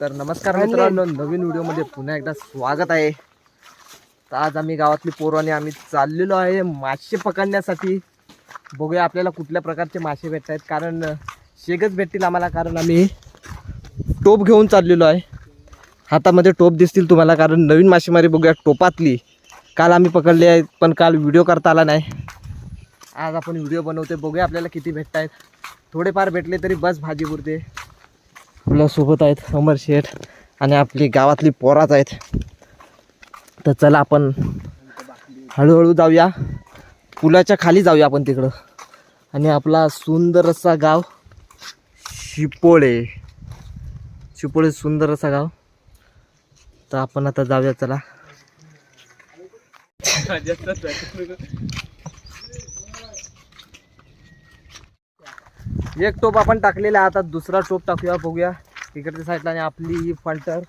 तर नमस्कार मित्रांनो नवीन व्हिडिओमध्ये पुन्हा एकदा स्वागत आहे. तर आज आम्ही गावातली पोरं आम्ही चाललेलो आहे मासे पकडण्यासाठी. बघूया आपल्याला कुठल्या प्रकारचे मासे भेटत आहेत. कारण शेगच भेटतील आम्हाला कारण आम्ही टोप घेऊन चाललेलो आहे. हातामध्ये टोप दिसतील तुम्हाला कारण नवीन मासेमारी बघूया टोपातली. काल आम्ही पकडले आहेत पण काल व्हिडिओ करता आला नाही. आज आपण व्हिडिओ बनवते बघूया आपल्याला किती भेटत आहेत. थोडेफार भेटले तरी बस भाजी पुरते आपल्यासोबत आहेत अमर शेठ आणि आपली गावातली पोराच आहेत. तर चला आपण हळूहळू जाऊया. पुलाच्या खाली जाऊया आपण तिकडं. आणि आपला सुंदर असा गाव शिपोळे. शिपोळे सुंदर असा गाव. तर आपण आता जाऊया चला. एक टोप आपण टाकलेला आहे. आता दुसरा टोप टाकूया बघूया. इकडच्या साईडला आणि आपली ही फंटर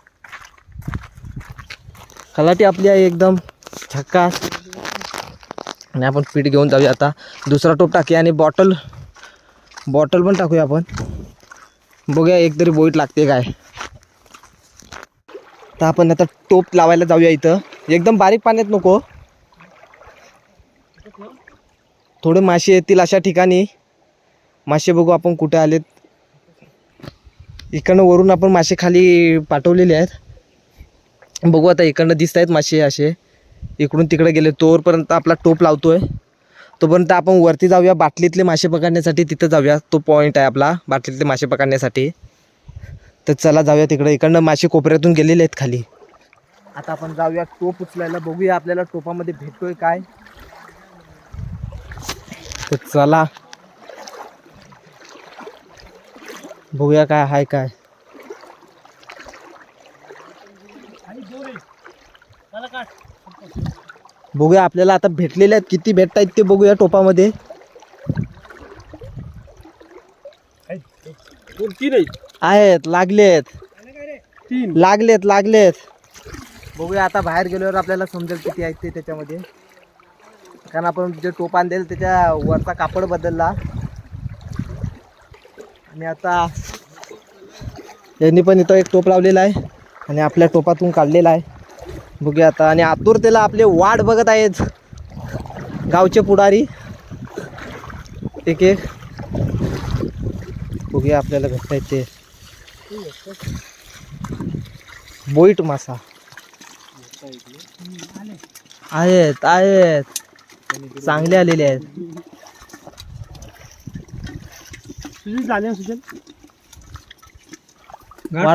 खलाटी आपली आहे एकदम झक्कास. आणि आपण पीठ घेऊन जाऊया आता. दुसरा टोप टाकूया आणि बॉटल बॉटल पण टाकूया आपण. बघूया एक तरी बोईट लागते काय. तर आपण आता टोप लावायला जाऊया इथं. एकदम बारीक पाण्यात नको. थोडे मासे येतील अशा ठिकाणी. मासे बघू आपण कुठे आलेत. इकडनं वरून आपण मासे खाली पाठवलेले आहेत. बघू आता इकडनं दिसत आहेत मासे असे. इकडून तिकडे गेले तोवरपर्यंत आपला टोप लावतोय. तोपर्यंत आपण वरती जाऊया बाटलीतले मासे पकडण्यासाठी. तिथं जाऊया तो पॉईंट आहे आपला बाटलीतले मासे पकडण्यासाठी. तर चला जाऊया तिकडे. इकडनं मासे कोपऱ्यातून गेलेले आहेत खाली. आता आपण जाऊया टोप उचलायला. बघूया आपल्याला टोपामध्ये भेटतोय काय. तर चला. बघूया काय हाय काय. बघूया आपल्याला आता भेटलेले आहेत किती भेटत आहेत ते बघूया टोपामध्ये. आहेत लागलेत लागलेत लागलेत बघूया आता बाहेर गेल्यावर आपल्याला समजेल किती आहेत ते त्याच्यामध्ये. कारण आपण जे टोप आणलेलं त्याच्या वरचा कापड बदलला. आणि आता यांनी पण इथं एक टोप लावलेला आहे आणि आपल्या टोपातून काढलेला आहे. बघूया आता. आणि आतुरतेला आपले वाट बघत आहेत गावचे पुढारी. एक एक. बघूया आपल्याला भेटत येते बोईट मासा. आहेत आहेत. चांगले आलेले आहेत. झाले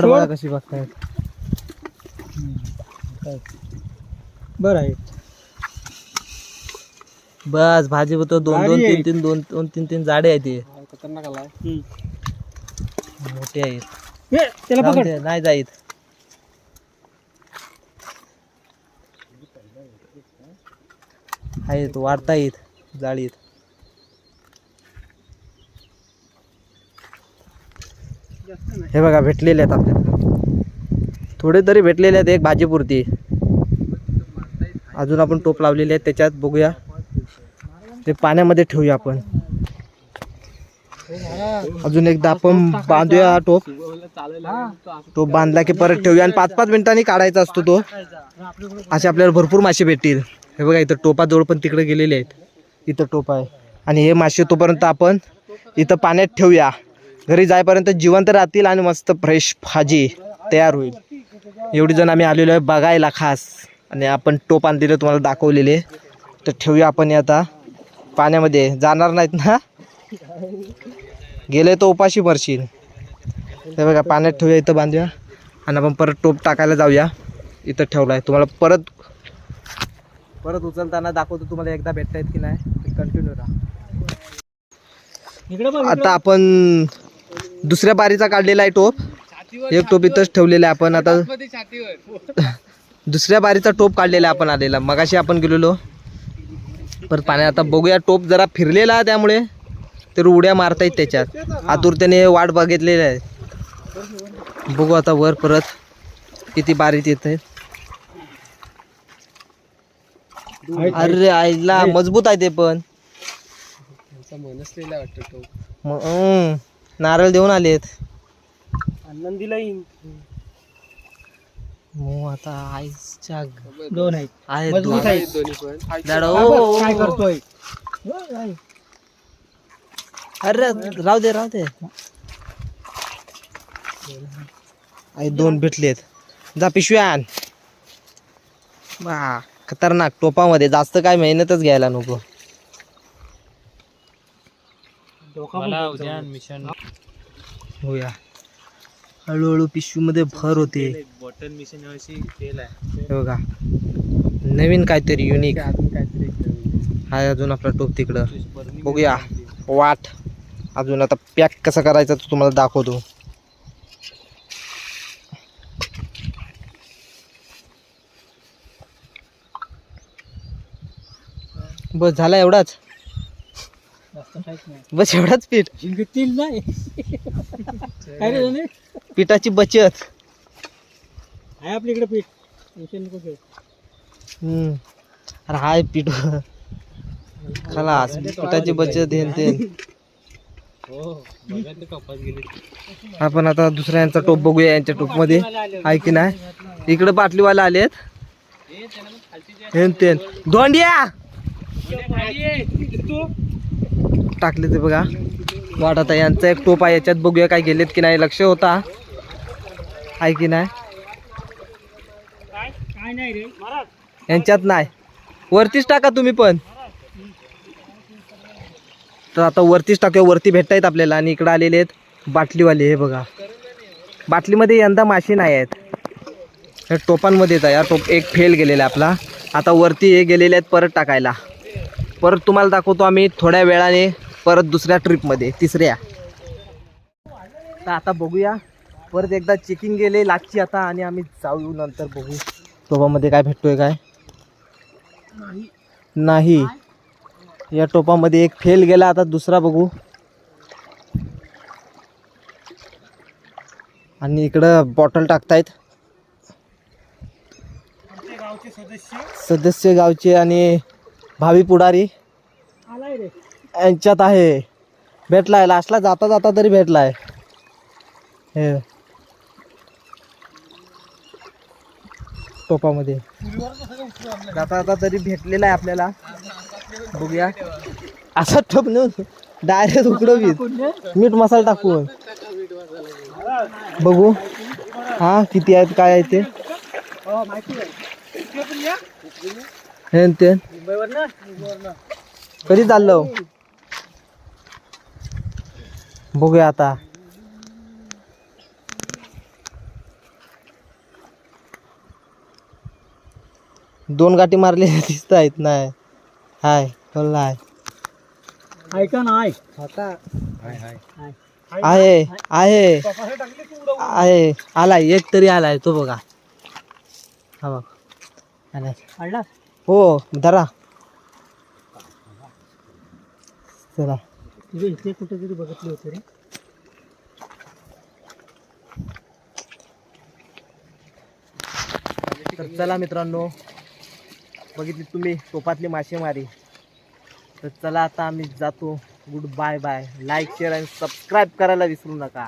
बघा कशी बघतायत? बरं आहे. बस भाजी होतो दोन दोन तीन. तीन दोन दोन तीन तीन जाडे आहेत ते. खतरनाक आला. मोठे आहेत. त्याला जाऊ पकड. दे, नाही जाईत. आहेत वाढता येत जाळीत. हे बघा भेटलेले आहेत आपल्याला थोडे तरी भेटलेले आहेत एक भाजीपुरती. अजून आपण टोप लावलेले आहेत त्याच्यात बघूया. ते पाण्यामध्ये ठेवूया आपण. अजून एकदा आपण बांधूया हा टोप. टोप बांधला की परत ठेवूया आणि पाच पाच मिनिटांनी काढायचा असतो तो. असे आपल्याला भरपूर मासे भेटतील. हे बघा इथं टोपाजवळ पण तिकडे गेलेले आहेत. इथं टोप आहे. आणि हे मासे तोपर्यंत आपण इथं पाण्यात ठेवूया. घरी जाईपर्यंत जिवंत राहतील आणि मस्त फ्रेश भाजी तयार होईल. एवढी जण आम्ही आलेलो आहे बघायला खास. आणि आपण टोप आणलेले तुम्हाला दाखवलेले. तर ठेवूया आपण आता. पाण्यामध्ये जाणार नाहीत ना? गेले तर उपाशी मरशील. हे बघा पाण्यात ठेवूया इथं बांधूया. आणि आपण परत टोप टाकायला जाऊया. इथं ठेवला आहे तुम्हाला परत परत उचलताना दाखवतो तुम्हाला एकदा भेटता येत की नाही. कंटिन्यू राहा. आता आपण दुसऱ्या बारीचा काढलेला आहे टोप. एक टोप इथंच ठेवलेला आहे आपण आता. दुसऱ्या बारीचा टोप काढलेला आहे आपण आलेला मगाशी आपण गेलेलो. परत पाण्यात आता बघूया टोप जरा फिरलेला आहे त्यामुळे. तर उड्या मारता येत त्याच्यात. आतुरतेने वाट बघितलेली आहे. बघू आता वर परत किती बारीत येत आहेत अरे आईला मजबूत आहे ते पण. नारळ देऊन आलेत. आनंदीला येईन मग आता आईच्या दोन आहेत. आहे मजबूत दोन. आहेत. दादा, ओ, बघ, ओ, काय ओ. करतोय? अरे राहू दे राहू दे. आई दोन भेटलेत. जा पिशव्या आण वा खतरनाक टोपामध्ये जास्त काय मेहनतच घ्यायला नको. डोका पण खूप होया. हळूहळू पिशवीमध्ये भर होते. बॉटल मिशन फेल आहे. हे बघा. नवीन काहीतरी युनिक अजून काहीतरी हाय अजून आपला टोप तिकडं. बघूया. वाट. अजून आता पॅक कसं करायचं तो तुम्हाला दाखवतो. बस झाला एवढाच? बस एवढाच पीठ. जिंकतील नाही. काय रे दोन्ही? पिठाची बचत. आहे आपल्या इकडे पीठ. टेन्शन नको घेऊ. हम्म. अरे हाय पीठ. खलास पिठाची बचत हेन तेन. हो आपण आता दुसऱ्यांचा टोप बघूया यांच्या टोपमध्ये. आहे की नाही? इकडे बाटलीवाले आलेत. हेन तेन. धोंडिया टाकले ते बघा. वाटत आहे यांचा एक टोप आहे याच्यात बघूया काय गेलेत की नाही. लक्ष होता. आहे की नाही? नाही यांच्यात नाही. वरतीच टाका तुम्ही पण. तर आता वरतीच टाकूया. वरती भेटतायत आपल्याला आणि इकडे आलेले आहेत बाटलीवाले हे बघा. बाटलीमध्ये यंदा मासे नाही आहेत. हे टोपांमध्येच आहे टोप एक फेल गेलेला आहे आपला. आता वरती हे गेलेले आहेत परत टाकायला. परत तुम्हाला दाखवतो आम्ही थोड्या वेळाने. परत दुसऱ्या ट्रिपमध्ये तिसऱ्या. तर आता बघूया. परत एकदा चेकिंग गेले लागची आता आणि आम्ही जाऊ नंतर बघू. टोपामध्ये काय भेटतोय काय? नाही. या टोपामध्ये एक फेल गेला आता दुसरा बघू. आणि इकडं बॉटल टाकतायत. सदस्य. सदस्य गावचे आणि भावी पुढारी. आलाय रे. यांच्यात आहे. भेटलाय लास्टला जाता जाता तरी भेटलाय. हे. टोपामध्ये. जाता जाता तरी भेटलेला आहे आपल्याला. बघूया. असा टोप नेऊन डायरेक्ट उकडवीत. मीठ मसाला टाकून. बघू. हा किती आहेत काय आहे ते? हे ते. कधी चाललो? बघूया आता. दोन गाठी मारले दिसत आहेत नाही हाय बोलला आहे ऐका ना ऐक. आता. हाय आहे आहे. आहे. आलाय एक तरी आलाय तो बघा. हा बघ. आलाय. हो धरा. चला. म्हणजे तुझ्या इथे कुठेतरी बघितले होते रे. तर चला मित्रांनो बघितली तुम्ही टोपातली मासेमारी. तर चला आता आम्ही जातो. Good bye bye like share आणि सबस्क्राईब करायला विसरू नका.